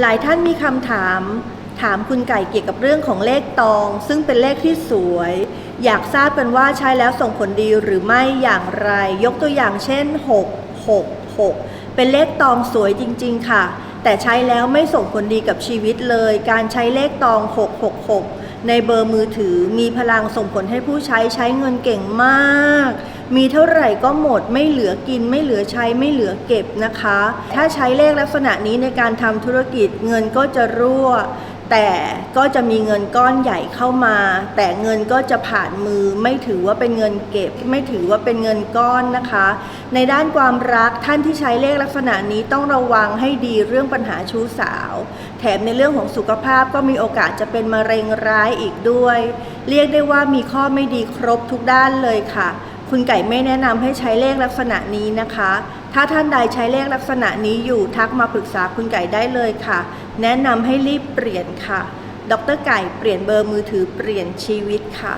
หลายท่านมีคำถาม ถามคุณไก่เกี่ยวกับเรื่องของเลขตอง ซึ่งเป็นเลขที่สวย อยากทราบกันว่าใช้แล้วส่งผลดีหรือไม่อย่างไร ยกตัวอย่างเช่น 6 6 6 เป็นเลขตองสวยจริง ๆ ค่ะ แต่ใช้แล้วไม่ส่งผลดีกับชีวิตเลย การใช้เลขตอง 666 ในเบอร์มือถือมีพลังส่งผลให้ผู้ใช้ใช้เงินเก่งมาก มีเท่าไหร่ก็หมดไม่เหลือกินไม่เหลือใช้ไม่เหลือเก็บนะคะ ถ้าใช้เลขลักษณะนี้ในการทำธุรกิจเงินก็จะรั่ว แต่ก็จะมีเงินก้อนใหญ่เข้ามา แต่เงินก็จะผ่านมือไม่ถือว่าเป็นเงินเก็บ ไม่ถือว่าเป็นเงินก้อนนะคะ ในด้านความรักท่านที่ใช้เลขลักษณะนี้ต้องระวังให้ดีเรื่องปัญหาชู้สาว แถมในเรื่องของสุขภาพก็มีโอกาสจะเป็นมะเร็งร้ายอีกด้วย เรียกได้ว่ามีข้อไม่ดีครบทุกด้านเลยค่ะ คุณไก่ไม่แนะนำให้ใช้เลขลักษณะนี้นะคะ ถ้าท่านใดใช้เลขลักษณะนี้อยู่ทักมาปรึกษาคุณไก่ได้เลยค่ะ แนะนำให้รีบเปลี่ยนค่ะ ดรไก่เปลี่ยนเบอร์มือถือเปลี่ยนชีวิตค่ะ